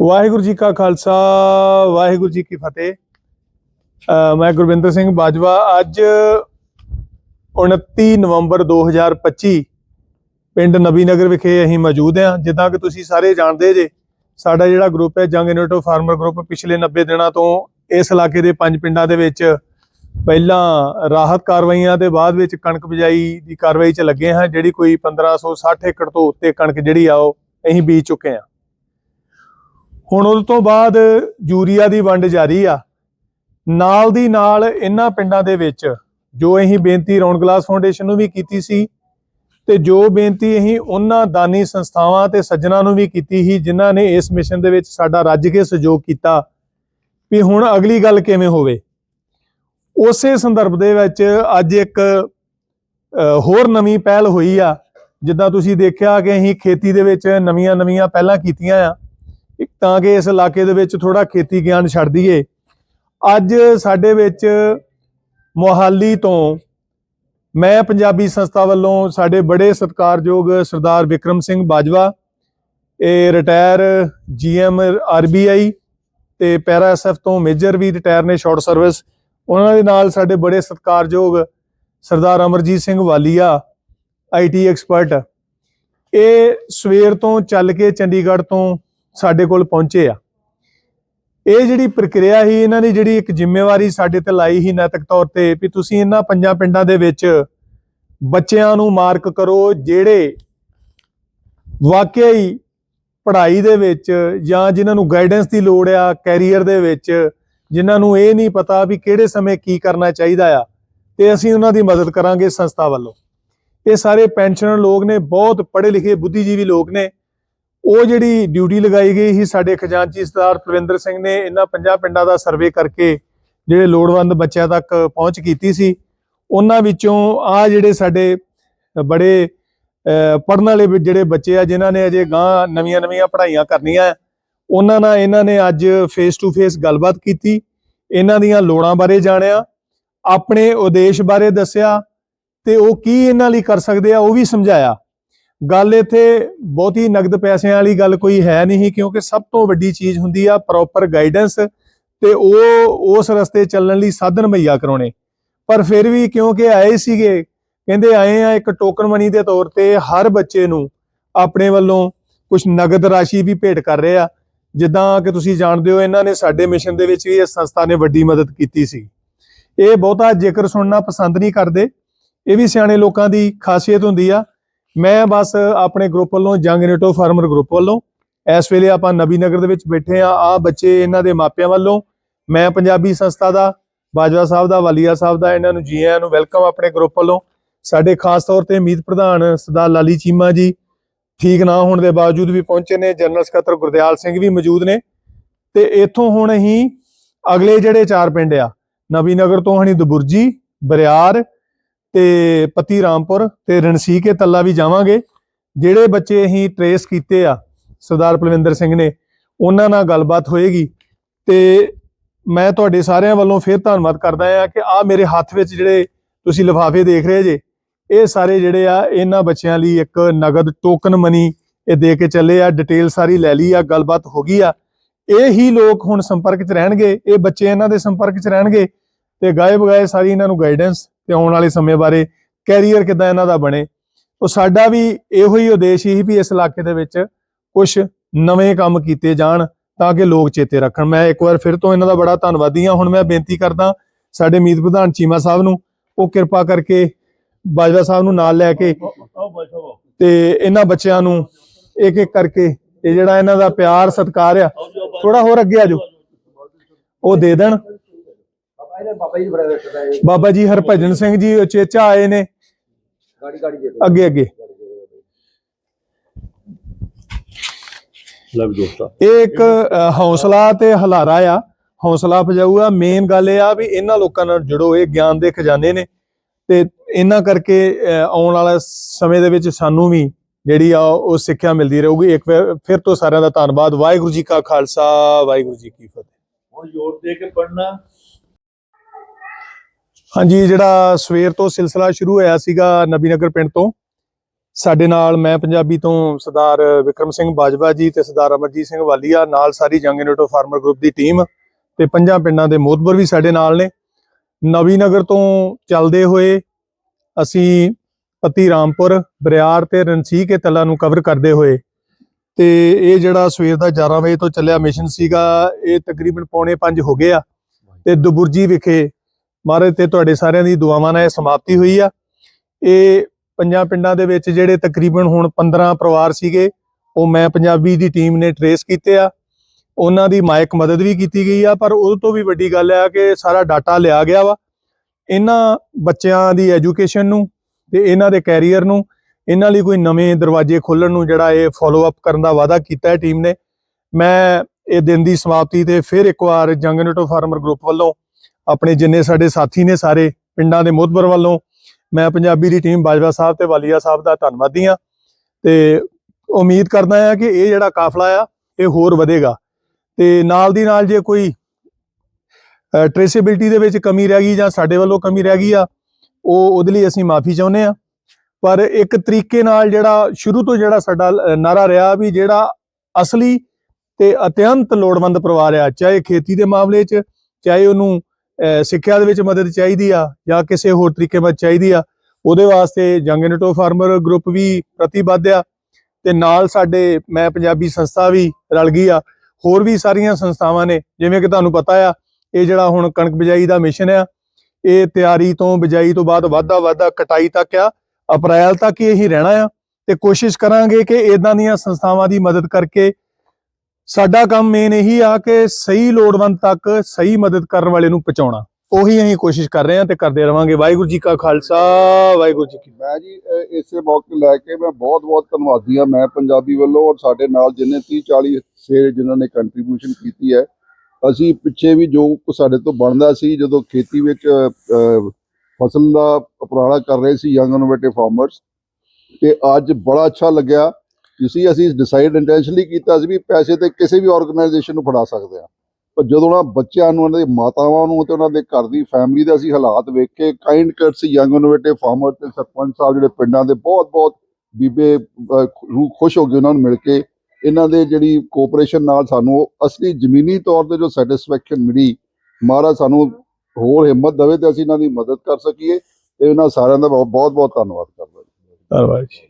ਵਾਹਿਗੁਰੂ ਜੀ ਕਾ ਖਾਲਸਾ, ਵਾਹਿਗੁਰੂ ਜੀ ਕੀ ਫਤਿਹ। ਮੈਂ ਗੁਰਵਿੰਦਰ ਸਿੰਘ ਬਾਜਵਾ, ਅੱਜ 29 ਨਵੰਬਰ 2025 ਪਿੰਡ ਨਬੀ ਨਗਰ ਵਿਖੇ ਅਸੀਂ ਮੌਜੂਦ ਹਾਂ। ਜਿੱਦਾਂ ਕਿ ਤੁਸੀਂ ਸਾਰੇ ਜਾਣਦੇ ਜੇ, ਸਾਡਾ ਜਿਹੜਾ ਗਰੁੱਪ ਹੈ ਜੰਗ ਇਨੋਵੇਟਿਵ ਫਾਰਮਰ ਗਰੁੱਪ ਪਿਛਲੇ 90 ਦਿਨਾਂ ਤੋਂ ਇਸ ਇਲਾਕੇ ਦੇ ਪੰਜ ਪਿੰਡਾਂ ਦੇ ਵਿੱਚ ਪਹਿਲਾਂ ਰਾਹਤ ਕਾਰਵਾਈਆਂ ਦੇ ਬਾਅਦ ਵਿੱਚ ਕਣਕ ਬਿਜਾਈ ਦੀ ਕਾਰਵਾਈ 'ਚ ਲੱਗੇ ਹਾਂ, ਜਿਹੜੀ ਕੋਈ 1560 ਏਕੜ ਤੋਂ ਉੱਤੇ ਕਣਕ ਜਿਹੜੀ ਆ ਉਹ ਅਸੀਂ ਬੀਜ ਚੁੱਕੇ ਹਾਂ। ਹੁਣ ਉਸ ਤੋਂ ਬਾਅਦ ਯੂਰੀਆ ਦੀ ਵੰਡ ਜਾਰੀ ਆ। ਨਾਲ ਦੀ ਨਾਲ ਇਹਨਾਂ ਪਿੰਡਾਂ ਦੇ ਵਿੱਚ ਜੋ ਅਸੀਂ ਬੇਨਤੀ ਰੌਣ ਗਲਾਸ ਫਾਊਂਡੇਸ਼ਨ ਨੂੰ ਵੀ ਕੀਤੀ ਸੀ ਤੇ ਜੋ ਬੇਨਤੀ ਅਸੀਂ ਉਹਨਾਂ ਦਾਨੀ ਸੰਸਥਾਵਾਂ ਤੇ ਸੱਜਣਾ ਨੂੰ ਵੀ ਕੀਤੀ ਸੀ, ਜਿਨ੍ਹਾਂ ਨੇ ਇਸ ਮਿਸ਼ਨ ਦੇ ਵਿੱਚ ਸਾਡਾ ਰੱਜ ਕੇ ਸਹਿਯੋਗ ਕੀਤਾ ਵੀ ਹੁਣ ਅਗਲੀ ਗੱਲ ਕਿਵੇਂ ਹੋਵੇ। ਉਸੇ ਸੰਦਰਭ ਦੇ ਵਿੱਚ ਅੱਜ ਇੱਕ ਹੋਰ ਨਵੀਂ ਪਹਿਲ ਹੋਈ ਆ। ਜਿੱਦਾਂ ਤੁਸੀਂ ਦੇਖਿਆ ਕਿ ਅਸੀਂ ਖੇਤੀ ਦੇ ਵਿੱਚ ਨਵੀਆਂ ਨਵੀਆਂ ਪਹਿਲਾਂ ਕੀਤੀਆਂ ਆ। ਇੱਕ ਤਾਂ ਕਿ ਇਸ ਇਲਾਕੇ ਦੇ ਵਿੱਚ ਥੋੜਾ ਖੇਤੀ ਗਿਆਨ ਛੱਡ ਦਈਏ। ਅੱਜ ਸਾਡੇ ਵਿੱਚ ਮੋਹਾਲੀ ਤੋਂ ਮੈਂ ਪੰਜਾਬੀ ਸੰਸਥਾ ਵੱਲੋਂ ਸਾਡੇ ਬੜੇ ਸਤਿਕਾਰਯੋਗ ਸਰਦਾਰ ਵਿਕਰਮ ਸਿੰਘ ਬਾਜਵਾ, ਇਹ ਰਿਟਾਇਰ ਜੀਐਮ ਆਰਬੀਆਈ ਤੇ ਪੈਰਾ ਐਸਐਫ ਤੋਂ ਮੇਜਰ ਵੀ ਰਿਟਾਇਰ ਨੇ ਸ਼ਾਰਟ ਸਰਵਿਸ ਉਹਨਾਂ ਦੇ ਨਾਲ ਸਾਡੇ ਬੜੇ ਸਤਿਕਾਰਯੋਗ ਸਰਦਾਰ ਅਮਰਜੀਤ ਸਿੰਘ ਵਾਲੀਆ ਆਈਟੀ ਐਕਸਪਰਟ ਇਹ ਸਵੇਰ ਤੋਂ ਚੱਲ ਕੇ ਚੰਡੀਗੜ੍ਹ ਤੋਂ ਸਾਡੇ ਕੋਲ ਪਹੁੰਚੇ ਆ। ਇਹ ਜਿਹੜੀ ਪ੍ਰਕਿਰਿਆ ਸੀ, ਇਹਨਾਂ ਦੀ ਜਿਹੜੀ ਇੱਕ ਜ਼ਿੰਮੇਵਾਰੀ ਸਾਡੇ ਤੇ ਲਾਈ ਸੀ ਨੈਤਿਕ ਤੌਰ ਤੇ ਵੀ ਤੁਸੀਂ ਇਹਨਾਂ ਪੰਜਾਂ ਪਿੰਡਾਂ ਦੇ ਵਿੱਚ ਬੱਚਿਆਂ ਨੂੰ ਮਾਰਕ ਕਰੋ, ਜਿਹੜੇ ਵਾਕਿਆ ਪੜ੍ਹਾਈ ਦੇ ਵਿੱਚ ਜਾਂ ਜਿਨ੍ਹਾਂ ਨੂੰ ਗਾਈਡੈਂਸ ਦੀ ਲੋੜ ਆ ਕੈਰੀਅਰ ਦੇ ਵਿੱਚ, ਜਿਨ੍ਹਾਂ ਨੂੰ ਇਹ ਨਹੀਂ ਪਤਾ ਵੀ ਕਿਹੜੇ ਸਮੇਂ ਕੀ ਕਰਨਾ ਚਾਹੀਦਾ ਆ, ਤੇ ਅਸੀਂ ਉਹਨਾਂ ਦੀ ਮਦਦ ਕਰਾਂਗੇ ਸੰਸਥਾ ਵੱਲੋਂ। ਇਹ ਸਾਰੇ ਪੈਨਸ਼ਨਰ ਲੋਕ ਨੇ, ਬਹੁਤ ਪੜ੍ਹੇ ਲਿਖੇ ਬੁੱਧੀਜੀਵੀ ਲੋਕ ਨੇ ਉਹ ਜਿਹੜੀ ਡਿਊਟੀ ਲਗਾਈ ਗਈ ਸੀ ਸਾਡੇ ਖਜ਼ਾਨਚੀ ਸਰਦਾਰ ਪ੍ਰਵਿੰਦਰ ਸਿੰਘ ਨੇ, ਇਹਨਾਂ ਪੰਜਾਂ ਪਿੰਡਾਂ ਦਾ ਸਰਵੇ ਕਰਕੇ ਜਿਹੜੇ ਲੋੜਵੰਦ ਬੱਚਿਆਂ ਤੱਕ ਪਹੁੰਚ ਕੀਤੀ ਸੀ। ਉਹਨਾਂ ਵਿੱਚੋਂ ਆ ਜਿਹੜੇ ਸਾਡੇ ਬੜੇ ਪੜਨ ਵਾਲੇ ਜਿਹੜੇ ਬੱਚੇ ਆ, ਜਿਨ੍ਹਾਂ ਨੇ ਅਜੇ ਗਾਂ ਨਵੀਆਂ ਨਵੀਆਂ ਪੜ੍ਹਾਈਆਂ ਕਰਨੀਆਂ, ਉਹਨਾਂ ਨਾਲ ਇਹਨਾਂ ਨੇ ਅੱਜ ਫੇਸ ਟੂ ਫੇਸ ਗੱਲਬਾਤ ਕੀਤੀ। ਇਹਨਾਂ ਦੀਆਂ ਲੋੜਾਂ ਬਾਰੇ ਜਾਣਿਆ, ਆਪਣੇ ਉਦੇਸ਼ ਬਾਰੇ ਦੱਸਿਆ ਤੇ ਉਹ ਕੀ ਇਹਨਾਂ ਲਈ ਕਰ ਸਕਦੇ ਆ ਉਹ ਵੀ ਸਮਝਾਇਆ। ਗੱਲ ਇੱਥੇ ਬਹੁਤੀ ਨਗਦ ਪੈਸਿਆਂ ਵਾਲੀ ਗੱਲ ਕੋਈ ਹੈ ਨਹੀਂ, ਕਿਉਂਕਿ ਸਭ ਤੋਂ ਵੱਡੀ ਚੀਜ਼ ਹੁੰਦੀ ਆ ਪ੍ਰੋਪਰ ਗਾਈਡੈਂਸ ਤੇ ਉਹ ਉਸ ਰਸਤੇ ਚੱਲਣ ਲਈ ਸਾਧਨ ਮੁਹੱਈਆ ਕਰਾਉਣੇ। ਪਰ ਫਿਰ ਵੀ ਕਿਉਂਕਿ ਆਏ ਸੀਗੇ, ਕਹਿੰਦੇ ਆਏ ਆ ਇੱਕ ਟੋਕਨ ਮਨੀ ਦੇ ਤੌਰ ਤੇ ਹਰ ਬੱਚੇ ਨੂੰ ਆਪਣੇ ਵੱਲੋਂ ਕੁਝ ਨਗਦ ਰਾਸ਼ੀ ਵੀ ਭੇਟ ਕਰ ਰਹੇ ਆ। ਜਿੱਦਾਂ ਕਿ ਤੁਸੀਂ ਜਾਣਦੇ ਹੋ, ਇਹਨਾਂ ਨੇ ਸਾਡੇ ਮਿਸ਼ਨ ਦੇ ਵਿੱਚ ਵੀ ਇਸ ਸੰਸਥਾ ਨੇ ਵੱਡੀ ਮਦਦ ਕੀਤੀ ਸੀ। ਇਹ ਬਹੁਤਾ ਜ਼ਿਕਰ ਸੁਣਨਾ ਪਸੰਦ ਨਹੀਂ ਕਰਦੇ। ਇਹ ਵੀ ਸਿਆਣੇ ਲੋਕਾਂ ਦੀ ਖਾਸੀਅਤ ਹੁੰਦੀ ਆ। ਮੈਂ ਬਸ ਆਪਣੇ ਗਰੁੱਪ ਵੱਲੋਂ ਜੰਗ ਨੇਟੋ ਫਾਰਮਰ ਗਰੁੱਪ ਵੱਲੋਂ ਇਸ ਵੇਲੇ ਆਪਾਂ ਨਬੀ ਨਗਰ ਦੇ ਵਿੱਚ ਬੈਠੇ ਆ ਆ ਬੱਚੇ ਇਹਨਾਂ ਦੇ ਮਾਪਿਆਂ ਵੱਲੋਂ। ਮੈਂ ਪੰਜਾਬੀ ਸੰਸਥਾ ਦਾ, ਬਾਜਵਾ ਸਾਹਿਬ ਦਾ, ਵਾਲੀਆ ਸਾਹਿਬ ਦਾ, ਇਹਨਾਂ ਨੂੰ ਜੀ ਆਇਆਂ ਨੂੰ ਵੈਲਕਮ ਆਪਣੇ ਗਰੁੱਪ ਵੱਲੋਂ। ਸਾਡੇ ਖਾਸ ਤੌਰ ਤੇ ਮੀਤ ਪ੍ਰਧਾਨ ਸਰਦਾਰ ਲਾਲੀ ਚੀਮਾ ਜੀ ਠੀਕ ਨਾ ਹੋਣ ਦੇ ਬਾਵਜੂਦ ਵੀ ਪਹੁੰਚੇ ਨੇ। ਜਨਰਲ ਸਕੱਤਰ ਗੁਰਦਿਆਲ ਸਿੰਘ ਵੀ ਮੌਜੂਦ ਨੇ। ਤੇ ਇੱਥੋਂ ਹੁਣ ਅਸੀਂ ਅਗਲੇ ਜਿਹੜੇ ਚਾਰ ਪਿੰਡ ਆ, ਨਵੀ ਨਗਰ ਤੋਂ ਹਣੀ ਦਬੁਰਜੀ, ਬਰਿਆਰ ਤੇ ਪਤੀ ਰਾਮਪੁਰ ਤੇ ਰਣਸੀ ਕੇ ਤੱਲਾ ਵੀ ਜਾਵਾਂਗੇ। ਜਿਹੜੇ ਬੱਚੇ ਅਸੀਂ ਟਰੇਸ ਕੀਤੇ ਆ, ਸਰਦਾਰ ਪਲਵਿੰਦਰ ਸਿੰਘ ਨੇ, ਉਹਨਾਂ ਨਾਲ ਗੱਲਬਾਤ ਹੋਏਗੀ। ਤੇ ਮੈਂ ਤੁਹਾਡੇ ਸਾਰਿਆਂ ਵੱਲੋਂ ਫਿਰ ਧੰਨਵਾਦ ਕਰਦਾ ਆ ਕਿ ਆ ਮੇਰੇ ਹੱਥ ਵਿੱਚ ਜਿਹੜੇ ਤੁਸੀਂ ਲਿਫਾਫੇ ਦੇਖ ਰਹੇ ਜੇ, ਇਹ ਸਾਰੇ ਜਿਹੜੇ ਆ, ਇਹਨਾਂ ਬੱਚਿਆਂ ਲਈ ਇੱਕ ਨਗਦ ਟੋਕਨ ਮਨੀ ਇਹ ਦੇ ਕੇ ਚੱਲੇ ਆ ਡਿਟੇਲ ਸਾਰੀ ਲੈ ਲਈ ਆ, ਗੱਲਬਾਤ ਹੋ ਗਈ ਆ। ਇਹ ਹੀ ਲੋਕ ਹੁਣ ਸੰਪਰਕ 'ਚ ਰਹਿਣਗੇ, ਇਹ ਬੱਚੇ ਇਹਨਾਂ ਦੇ ਸੰਪਰਕ 'ਚ ਰਹਿਣਗੇ ਤੇ ਗਾਏ ਬਗਾਏ ਸਾਰੀ ਇਹਨਾਂ ਨੂੰ ਗਾਈਡੈਂਸ ਤੇ ਆਉਣ ਵਾਲੇ ਸਮੇਂ ਬਾਰੇ ਕੈਰੀਅਰ ਕਿਦਾਂ ਇਹਨਾਂ ਦਾ ਬਣੇ, ਉਹ ਸਾਡਾ ਵੀ ਇਹੋ ਹੀ ਉਦੇਸ਼ ਹੀ ਵੀ ਇਸ ਇਲਾਕੇ ਦੇ ਵਿੱਚ ਕੁਝ ਨਵੇਂ ਕੰਮ ਕੀਤੇ ਜਾਣ ਤਾਂ ਕਿ ਲੋਕ ਚੇਤੇ ਰੱਖਣ। ਮੈਂ ਇੱਕ ਵਾਰ ਫਿਰ ਤੋਂ ਇਹਨਾਂ ਦਾ ਬੜਾ ਧੰਨਵਾਦੀ ਹਾਂ। ਹੁਣ ਮੈਂ ਬੇਨਤੀ ਕਰਦਾ ਸਾਡੇ ਮੀਤ ਪ੍ਰਧਾਨ ਚੀਮਾ ਸਾਹਿਬ ਨੂੰ, ਉਹ ਕਿਰਪਾ ਕਰਕੇ ਬਾਜਵਾ ਸਾਹਿਬ ਨੂੰ ਨਾਲ ਲੈ ਕੇ ਤੇ ਇਹਨਾਂ ਬੱਚਿਆਂ ਨੂੰ ਇੱਕ ਇੱਕ ਕਰਕੇ ਇਹ ਜਿਹੜਾ ਇਹਨਾਂ ਦਾ ਪਿਆਰ ਸਤਿਕਾਰ ਆ ਥੋੜਾ ਹੋਰ ਅੱਗੇ ਆ ਜਾਓ। ਉਹ ਦੇ ਦੇਣ। ਬਾਬਾ ਜੀ ਹਰਭਜਨ ਸਿੰਘ ਜੀ ਉਚੇਚਾ ਆਏ ਨੇ। ਅੱਗੇ ਅੱਗੇ। ਲਵ ਦੋਸਤਾ। ਇਹ ਇੱਕ ਹੌਸਲਾ ਤੇ ਹਲਾਰਾ ਆ। ਹੌਸਲਾ ਪਜਾਊ ਆ ਮੇਨ ਗੱਲ ਇਹ ਆ ਵੀ ਇਹਨਾਂ ਲੋਕਾਂ ਨਾਲ ਜੁੜੋ। ਇਹ ਗਿਆਨ ਦੇ ਖਜ਼ਾਨੇ ਨੇ। ਤੇ ਇਹਨਾਂ ਕਰਕੇ ਆਉਣ ਵਾਲਾ ਸਮੇਂ ਦੇ ਵਿੱਚ ਸਾਨੂੰ ਵੀ ਜਿਹੜੀ ਆ ਉਹ ਸਿੱਖਿਆ ਮਿਲਦੀ ਰਹੂਗੀ। ਇੱਕ ਵਾਰ ਫਿਰ ਤੋਂ ਸਾਰਿਆਂ ਦਾ ਧੰਨਵਾਦ। ਵਾਹਿਗੁਰੂ ਜੀ ਕਾ ਖਾਲਸਾ। ਵਾਹਿਗੁਰੂ ਜੀ ਕੀ ਫਤਿਹ। ਹੁਣ ਜ਼ੋਰ ਦੇ ਕੇ ਪੜਨਾ ਹਾਂਜੀ, ਜਿਹੜਾ ਸਵੇਰ ਤੋਂ ਸਿਲਸਿਲਾ ਸ਼ੁਰੂ ਹੋਇਆ ਸੀਗਾ ਨਬੀ ਨਗਰ ਪਿੰਡ ਤੋਂ, ਸਾਡੇ ਨਾਲ ਮੈਂ ਪੰਜਾਬੀ ਤੋਂ ਸਰਦਾਰ ਵਿਕਰਮ ਸਿੰਘ ਬਾਜਵਾ ਜੀ ਤੇ ਸਰਦਾਰ ਅਮਰਜੀਤ ਸਿੰਘ ਵਾਲੀਆ, ਨਾਲ ਸਾਰੀ ਜੰਗ ਯੂਨਿਟ ਫਾਰਮਰ ਗਰੁੱਪ ਦੀ ਟੀਮ ਤੇ ਪੰਜਾਂ ਪਿੰਡਾਂ ਦੇ ਮੋਹਤਬਰ ਵੀ ਸਾਡੇ ਨਾਲ ਨੇ। ਨਵੀ ਨਗਰ ਤੋਂ ਚੱਲਦੇ ਹੋਏ ਅਸੀਂ ਪਤੀ ਰਾਮਪੁਰ, ਬਰਿਆਰ ਤੇ ਰਣਸੀ ਕੇ ਤਲਾ ਨੂੰ ਕਵਰ ਕਰਦੇ ਹੋਏ ਤੇ ਇਹ ਜਿਹੜਾ ਸਵੇਰ ਦਾ 11 ਵਜੇ ਤੋਂ ਚੱਲਿਆ ਮਿਸ਼ਨ ਸੀਗਾ, ਇਹ ਤਕਰੀਬਨ ਪੌਣੇ 5 ਹੋ ਗਏ ਆ ਤੇ ਦੁਬੁਰਜੀ ਵਿਖੇ ਮਹਾਰਾਜ ਤੇ ਤੁਹਾਡੇ ਸਾਰਿਆਂ ਦੀ ਦੁਆਵਾਂ ਨਾਲ ਇਹ ਸਮਾਪਤੀ ਹੋਈ ਆ। ਇਹ ਪੰਜਾਂ ਪਿੰਡਾਂ ਦੇ ਵਿੱਚ ਜਿਹੜੇ ਤਕਰੀਬਨ ਹੁਣ 15 ਪਰਿਵਾਰ ਸੀਗੇ, ਉਹ ਮੈਂ ਪੰਜਾਬੀ ਦੀ ਟੀਮ ਨੇ ਟਰੇਸ ਕੀਤੇ ਆ। ਉਹਨਾਂ ਦੀ ਮਾਇਕ ਮਦਦ ਵੀ ਕੀਤੀ ਗਈ ਆ, ਪਰ ਉਹ ਤੋਂ ਵੀ ਵੱਡੀ ਗੱਲ ਆ ਕਿ ਸਾਰਾ ਡਾਟਾ ਲਿਆ ਗਿਆ ਵਾ। ਇਹਨਾਂ ਬੱਚਿਆਂ ਦੀ ਐਜੂਕੇਸ਼ਨ ਨੂੰ ਤੇ ਇਹਨਾਂ ਦੇ ਕੈਰੀਅਰ ਨੂੰ, ਇਹਨਾਂ ਲਈ ਕੋਈ ਨਵੇਂ ਦਰਵਾਜ਼ੇ ਖੋਲਣ ਨੂੰ ਜਿਹੜਾ ਇਹ ਫਾਲੋ ਅਪ ਕਰਨ ਦਾ ਵਾਅਦਾ ਕੀਤਾ ਹੈ ਟੀਮ ਨੇ। ਮੈਂ ਇਹ ਦਿਨ ਦੀ ਸਮਾਪਤੀ ਤੇ ਫਿਰ ਇੱਕ ਵਾਰ ਜੰਗ ਨਟੋ ਫਾਰਮਰ ਗਰੁੱਪ ਵੱਲੋਂ ਆਪਣੇ ਜਿੰਨੇ ਸਾਡੇ ਸਾਥੀ ਨੇ ਸਾਰੇ ਪਿੰਡਾਂ ਦੇ ਮੋਹਤਬਰ ਵੱਲੋਂ ਮੈਂ ਪੰਜਾਬੀ ਦੀ ਟੀਮ ਬਾਜਵਾ ਸਾਹਿਬ ਤੇ ਵਾਲੀਆ ਸਾਹਿਬ ਦਾ ਧੰਨਵਾਦੀ ਹਾਂ ਤੇ ਉਮੀਦ ਕਰਦਾ ਆ ਕਿ ਇਹ ਜਿਹੜਾ ਕਾਫਲਾ ਆ, ਇਹ ਹੋਰ ਵਧੇਗਾ। ਤੇ ਨਾਲ ਦੀ ਨਾਲ ਜੇ ਕੋਈ ਟ੍ਰੇਸੇਬਿਲਟੀ ਦੇ ਵਿੱਚ ਕਮੀ ਰਹਿ ਗਈ ਜਾਂ ਸਾਡੇ ਵੱਲੋਂ ਕਮੀ ਰਹਿ ਗਈ ਆ, ਉਹ ਉਹਦੇ ਲਈ ਅਸੀਂ ਮਾਫੀ ਚਾਹੁੰਦੇ ਆ ਪਰ ਇੱਕ ਤਰੀਕੇ ਨਾਲ ਜਿਹੜਾ ਸ਼ੁਰੂ ਤੋਂ ਜਿਹੜਾ ਸਾਡਾ ਨਾਰਾ ਰਿਹਾ ਵੀ ਜਿਹੜਾ ਅਸਲੀ ਤੇ ਅਤਿਅੰਤ ਲੋੜਵੰਦ ਪਰਿਵਾਰ ਆ, ਚਾਹੇ ਖੇਤੀ ਦੇ ਮਾਮਲੇ 'ਚ, ਚਾਹੇ ਉਹਨੂੰ ਸਿੱਖਿਆ ਦੇ ਵਿੱਚ ਮਦਦ ਚਾਹੀਦੀ ਆ ਜਾਂ ਕਿਸੇ ਹੋਰ ਤਰੀਕੇ ਮਦਦ ਚਾਹੀਦੀ ਆ, ਉਹਦੇ ਵਾਸਤੇ ਜੰਗ ਯੂਨਿਟ ਫਾਰਮਰ ਗਰੁੱਪ ਵੀ ਪ੍ਰਤੀਬੱਧ ਆ ਤੇ ਨਾਲ ਸਾਡੇ, ਮੈਂ ਪੰਜਾਬੀ ਸੰਸਥਾ ਵੀ ਰਲ ਗਈ ਆ, ਹੋਰ ਵੀ ਸਾਰੀਆਂ ਸੰਸਥਾਵਾਂ ਨੇ, ਜਿਵੇਂ ਕਿ ਤੁਹਾਨੂੰ ਪਤਾ ਆ, ਇਹ ਜਿਹੜਾ ਹੁਣ ਕਣਕ ਬਿਜਾਈ ਦਾ ਮਿਸ਼ਨ ਆ, ਇਹ ਤਿਆਰੀ ਤੋਂ ਬਿਜਾਈ ਤੋਂ ਬਾਅਦ ਵਾਧਾ ਵਾਧਾ ਕਟਾਈ ਤੱਕ ਆ, ਅਪ੍ਰੈਲ ਤੱਕ ਹੀ ਇਹੀ ਰਹਿਣਾ ਆ ਤੇ ਕੋਸ਼ਿਸ਼ ਕਰਾਂਗੇ ਕਿ ਇਦਾਂ ਦੀਆਂ ਸੰਸਥਾਵਾਂ ਦੀ ਮਦਦ ਕਰਕੇ ਸਾਡਾ ਕੰਮ ਮੇਨ ਇਹੀ ਆ ਕਿ ਸਹੀ ਲੋੜਵੰਦ ਤੱਕ ਸਹੀ ਮਦਦ ਕਰਨ ਵਾਲੇ ਨੂੰ ਪਹੁੰਚਾਉਣਾ। ਉਹੀ ਅਸੀਂ ਕੋਸ਼ਿਸ਼ ਕਰ ਰਹੇ ਹਾਂ ਤੇ ਕਰਦੇ ਰਵਾਂਗੇ। ਵਾਹਿਗੁਰੂ ਜੀ ਕਾ ਖਾਲਸਾ, ਵਾਹਿਗੁਰੂ ਜੀ ਕੀ ਮੈਂ ਜੀ ਇਸੇ ਮੌਕੇ ਲੈ ਕੇ ਮੈਂ ਬਹੁਤ ਬਹੁਤ ਧੰਨਵਾਦੀ ਹਾਂ। ਮੈਂ ਪੰਜਾਬੀ ਵੱਲੋਂ ਔਰ ਸਾਡੇ ਨਾਲ ਜਿੰਨੇ 30 40 ਸੇ ਜਿਨ੍ਹਾਂ ਨੇ ਕੰਟਰੀਬਿਊਸ਼ਨ ਕੀਤੀ ਹੈ, ਅਸੀਂ ਪਿੱਛੇ ਵੀ ਜੋ ਕੁਛ ਸਾਡੇ ਤੋਂ ਬਣਦਾ ਸੀ, ਜਦੋਂ ਖੇਤੀ ਵਿੱਚ ਫਸਲ ਦਾ ਉਪਰਾਲਾ ਕਰ ਰਹੇ ਸੀ ਯੰਗ ਇਨੋਵੇਟਿਵ ਫਾਰਮਰਸ ਤੇ ਅੱਜ ਬੜਾ ਅੱਛਾ ਲੱਗਿਆ। ਤੁਸੀਂ ਅਸੀਂ ਡਿਸਾਈਡ ਇੰਟੈਂਸ਼ਨਲੀ ਕੀਤਾ ਸੀ ਵੀ ਪੈਸੇ ਤੇ ਕਿਸੇ ਵੀ ਆਰਗੇਨਾਈਜੇਸ਼ਨ ਨੂੰ ਫੜਾ ਸਕਦੇ ਆ ਪਰ ਜਦੋਂ ਉਹਨਾਂ ਬੱਚਿਆਂ ਨੂੰ, ਉਹਨਾਂ ਦੇ ਮਾਤਾਵਾਂ ਨੂੰ ਤੇ ਉਹਨਾਂ ਦੇ ਘਰ ਦੀ ਫੈਮਿਲੀ ਦਾ ਅਸੀਂ ਹਾਲਾਤ ਵੇਖ ਕੇ ਕਾਈਂਡ ਕਰਟਸ ਯੰਗ ਇਨੋਵੇਟਿਵ ਫਾਰਮਰ ਤੇ ਸਰਪੰਚ ਸਾਹਿਬ ਜਿਹੜੇ ਪਿੰਡਾਂ ਦੇ ਬਹੁਤ ਬਹੁਤ ਬੀਬੇ ਰੂਹ ਖੁਸ਼ ਹੋ ਗਏ ਉਹਨਾਂ ਨੂੰ ਮਿਲ ਕੇ ਇਹਨਾਂ ਦੇ ਜਿਹੜੀ ਕੋਆਪਰੇਸ਼ਨ ਨਾਲ ਸਾਨੂੰ ਅਸਲੀ ਜ਼ਮੀਨੀ ਤੌਰ ਤੇ ਜੋ ਸੈਟੀਸਫੈਕਸ਼ਨ ਮਿਲੀ, ਮਹਾਰਾਜ ਸਾਨੂੰ ਹੋਰ ਹਿੰਮਤ ਦੇਵੇ ਤੇ ਅਸੀਂ ਇਹਨਾਂ ਦੀ ਮਦਦ ਕਰ ਸਕੀਏ ਤੇ ਇਹਨਾਂ ਸਾਰਿਆਂ ਦਾ ਬਹੁਤ ਬਹੁਤ ਧੰਨਵਾਦ ਕਰਦਾ ਧੰਨਵਾਦ ਜੀ।